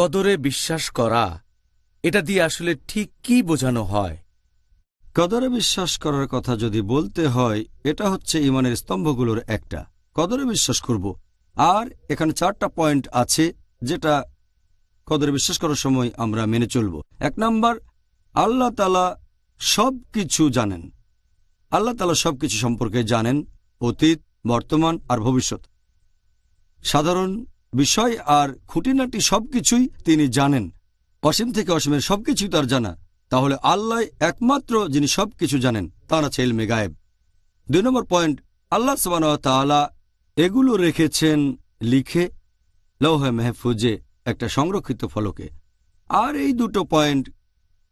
কদরে বিশ্বাস করা, এটা দিয়ে আসলে ঠিক কি বোঝানো হয়? কদরে বিশ্বাস করার কথা যদি বলতে হয়, এটা হচ্ছে ইমানের স্তম্ভগুলোর একটা। কদরে বিশ্বাস করব। আর এখানে চারটা পয়েন্ট আছে যেটা কদরে বিশ্বাস করার সময় আমরা মেনে চলব। এক নম্বর, আল্লাহ তালা সব কিছু জানেন। আল্লাহ তালা সব কিছু সম্পর্কে জানেন অতীত, বর্তমান আর ভবিষ্যৎ। সাধারণ বিষয় আর খুঁটিনাটি সবকিছুই তিনি জানেন। অসীম থেকে অসীমের সবকিছুই তার জানা। তাহলে আল্লাহ একমাত্র যিনি সবকিছু জানেন, তার আছে এলমে গায়েব। দুই নম্বর পয়েন্ট, আল্লাহ সবান তাআলা এগুলো রেখেছেন লিখে, লৌহে মেহফুজে একটা সংরক্ষিত ফলকে। আর এই দুটো পয়েন্ট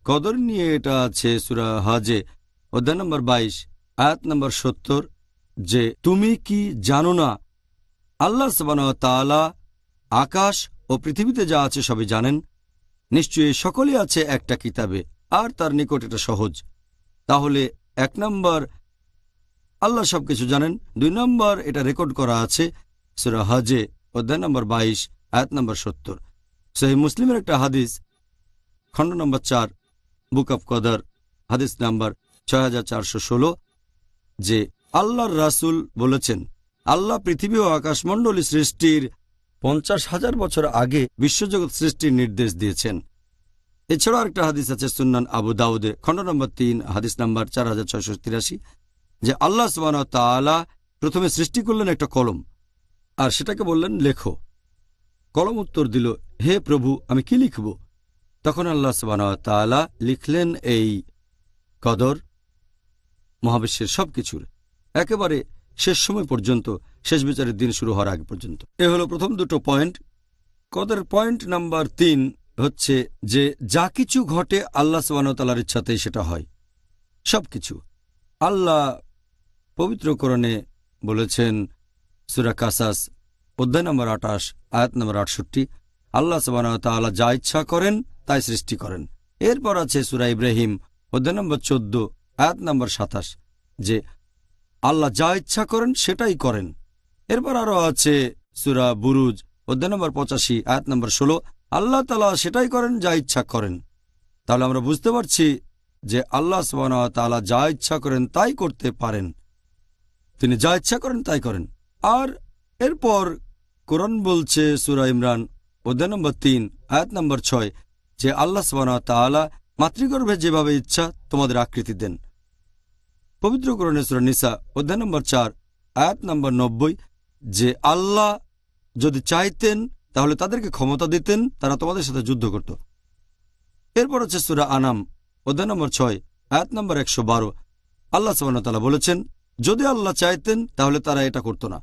কদর নিয়ে এটা আছে সুরা হাজে, অধ্যায় নম্বর বাইশ, আয়াত নম্বর সত্তর, যে তুমি কি জানো না? আল্লাহ সবান তাআলা আকাশ ও পৃথিবীতে যা আছে সবই জানেন। নিশ্চয়ই সকলেই আছে একটা কিতাবে, আর তার নিকট এটা সহজ। তাহলে এক নম্বর, আল্লাহ সবকিছু জানেন। দুই নম্বর, এটা রেকর্ড করা আছে সুরা হাজে, অধ্যায় নম্বর বাইশ, আয়াত নম্বর সত্তর। সেই মুসলিমের একটা হাদিস, খণ্ড নম্বর চার, বুক অফ কদর, হাদিস নাম্বার ছয় যে আল্লাহর রাসুল বলেছেন, আল্লাহ পৃথিবী ও আকাশমণ্ডলী সৃষ্টির পঞ্চাশ হাজার বছর আগে বিশ্বজগৎ সৃষ্টির নির্দেশ দিয়েছেন। এছাড়াও একটা হাদিস আছে সুন্নান আবু দাউদে খণ্ড নম্বর তিন, হাদিস নাম্বার চার হাজার ছয়শো তিরাশি, যে আল্লাহ সুবান তালা প্রথমে সৃষ্টি করলেন একটা কলম, আর সেটাকে বললেন লেখো। কলম উত্তর দিল, হে প্রভু, আমি কি লিখব? তখন আল্লাহ সুবান তালা লিখলেন এই কদর, মহাবিশ্বের সবকিছুর। একেবারে শেষ সময় পর্যন্ত, শেষ বিচারের দিন শুরু হওয়ার আগে পর্যন্ত। এ হলো প্রথম দুটো পয়েন্ট। কদের পয়েন্ট নাম্বার তিন হচ্ছে যে, যা কিছু ঘটে আল্লাহ সুবাহতালার ইচ্ছাতেই সেটা হয়। সবকিছু। আল্লাহ পবিত্রকরণে বলেছেন, সুরা কাসাস, অধ্যায় নম্বর আটাশ আয়াত নম্বর আটষট্টি, আল্লাহ সুবাহতাল্লাহ যা ইচ্ছা করেন, তাই সৃষ্টি করেন। এরপর আছে সুরা ইব্রাহিম, অধ্যায় নম্বর চোদ্দ, আয়াত নম্বর সাতাশ, যে আল্লাহ যা ইচ্ছা করেন সেটাই করেন। এরপর আরও আছে সুরা বুরুজ, অধ্যায় নম্বর পঁচাশি, আয়াত নম্বর ষোলো। আল্লাহ তালা সেটাই করেন, যা ইচ্ছা করেন। তাহলে আমরা বুঝতে পারছি যে আল্লাহ তালা যা ইচ্ছা করেন তাই করতে পারেন। তিনি যা ইচ্ছা করেন তাই করেন। আর এরপর কোরআন বলছে সুরা ইমরান, অধ্যায় নম্বর তিন, আয়াত নম্বর ছয়, যে আল্লাহ সবানা তালা মাতৃগর্ভে যেভাবে ইচ্ছা তোমাদের আকৃতি দেন। পবিত্র কোরআনে সুরা নিসা, অধ্যায় নম্বর চার, আয়াত নম্বর নব্বই, যে আল্লাহ যদি চাইতেন, তাহলে তাদেরকে ক্ষমতা দিতেন, তারা তোমাদের সাথে যুদ্ধ করত। এরপর হচ্ছে সুরা আনাম, অধ্যায় নম্বর ছয়, আয়াত নম্বর একশো বারো। আল্লাহ সাবানতাল্লাহ বলেছেন, যদি আল্লাহ চাইতেন, তাহলে তারা এটা করত না।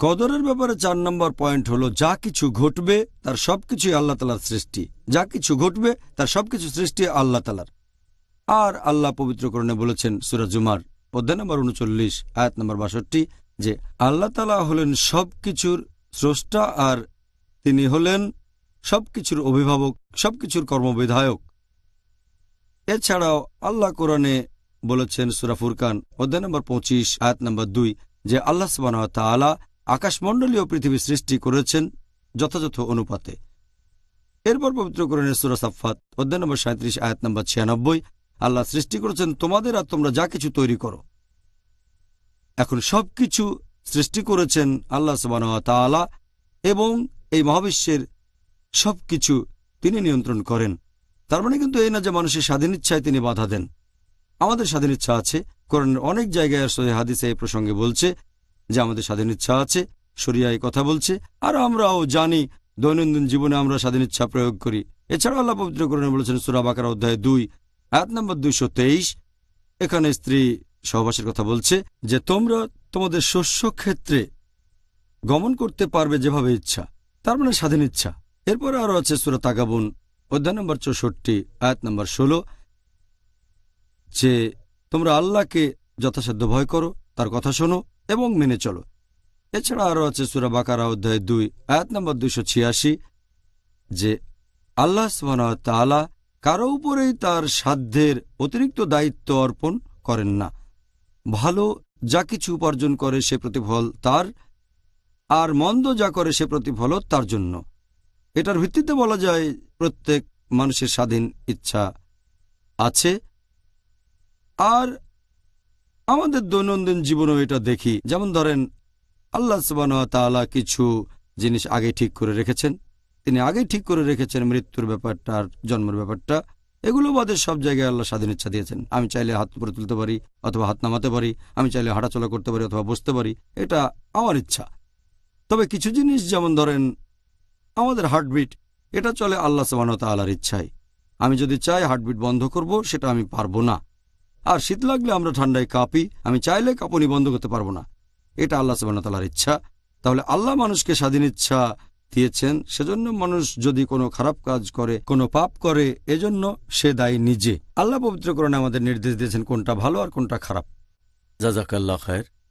কদরের ব্যাপারে চার নম্বর পয়েন্ট হলো, যা কিছু ঘটবে, তার সবকিছুই আল্লাহ তালার সৃষ্টি। যা কিছু ঘটবে, তার সবকিছু সৃষ্টি আল্লাহ তালার আর আল্লাহ পবিত্রকরণে বলেছেন সুরা জুমার অধ্যায় নম্বর উনচল্লিশ, আয়াত নম্বর বাষট্টি, যে আল্লাহ তালা হলেন সবকিছুর স্রষ্টা আর তিনি হলেন সবকিছুর অভিভাবক, সবকিছুর কর্মবিধায়ক। এছাড়াও আল্লাহ কোরআনে বলেছেন সুরা ফুরকান অধ্যায় নম্বর পঁচিশ, আয়াত নম্বর দুই, যে আল্লাহ সবান তালা আকাশমণ্ডলীয় পৃথিবী সৃষ্টি করেছেন যথাযথ অনুপাতে। এরপর পবিত্র সুরা সাফাত অধ্যায় নম্বর সাঁত্রিশ, আয়াত নম্বর ছিয়ানব্বই আল্লাহ সৃষ্টি করেছেন, তোমাদের আর তোমরা যা কিছু তৈরি করো। এখন সবকিছু সৃষ্টি করেছেন আল্লাহ সবান তালা এবং এই মহাবিশ্বের সবকিছু তিনি নিয়ন্ত্রণ করেন। তার মানে কিন্তু এই না যে মানুষের স্বাধীন ইচ্ছায় তিনি বাধা দেন। আমাদের স্বাধীন ইচ্ছা আছে। কোরআনের অনেক জায়গায় সহি হাদিসে এই প্রসঙ্গে বলছে যে আমাদের স্বাধীন ইচ্ছা আছে সরিয়ায় কথা বলছে। আর আমরাও জানি, দৈনন্দিন জীবনে আমরা স্বাধীন ইচ্ছা প্রয়োগ করি। এছাড়াও আল্লাহ পবিত্র কোরআনে বলেছেন সুরাবাকার অধ্যায় দুই আয়াত নম্বর দুইশো তেইশ, এখানে স্ত্রী সহবাসের কথা বলছে যে তোমরা তোমাদের শস্য ক্ষেত্রে গমন করতে পারবে যেভাবে ইচ্ছা, তার মানে স্বাধীন ইচ্ছা। এরপরে আরও আছে সুরত আগাবুন অধ্যায় নম্বর চৌষট্টি, আয়াত নম্বর ষোলো, যে তোমরা আল্লাহকে যথাসাধ্য ভয় করো, তার কথা শোনো এবং মেনে চলো। এছাড়া আরও আছে সুরা বাকারা, অধ্যায় দুই, আয়াত নম্বর দুইশো ছিয়াশি, যে আল্লাহ তালা কারও উপরেই তার সাধ্যের অতিরিক্ত দায়িত্ব অর্পণ করেন না। ভালো যা কিছু উপার্জন করে সে প্রতিফল তার, আর মন্দ যা করে সে প্রতিফলও তার জন্য। এটার ভিত্তিতে বলা যায়, প্রত্যেক মানুষের স্বাধীন ইচ্ছা আছে। আর আমাদের দৈনন্দিন জীবনেও এটা দেখি। যেমন ধরেন, আল্লাহ তাআলা কিছু জিনিস আগে ঠিক করে রেখেছেন। তিনি আগেই ঠিক করে রেখেছেন মৃত্যুর ব্যাপারটা আর জন্মের ব্যাপারটা। এগুলো বাদে সব জায়গায় আল্লাহ স্বাধীন ইচ্ছা দিয়েছেন। আমি চাইলে হাত উপরে তুলতে পারি, অথবা হাত নামাতে পারি, আমি চাইলে হাঁটাচলা করতে পারি, অথবা বসতে পারি, এটা আমার ইচ্ছা। তবে কিছু জিনিস যেমন ধরেন, আমাদের হার্টবিট, এটা চলে আল্লাহ তাআলার ইচ্ছায়। আমি যদি চাই হার্টবিট বন্ধ করব, সেটা আমি পারব না। আর শীত লাগলে আমরা ঠান্ডায় কাঁপি, আমি চাইলে কাঁপুনি বন্ধ করতে পারব না। এটা আল্লাহ তাআলার ইচ্ছা। তাহলে আল্লাহ মানুষকে স্বাধীন ইচ্ছা দিয়েছেন, সেজন্য মানুষ যদি কোনো খারাপ কাজ করে, কোনো পাপ করে, এজন্য সে দায়ী নিজে। আল্লাহ পবিত্রকরণে আমাদের নির্দেশ দিয়েছেন কোনটা ভালো আর কোনটা খারাপ। জাজাকাল্লা খায়ের।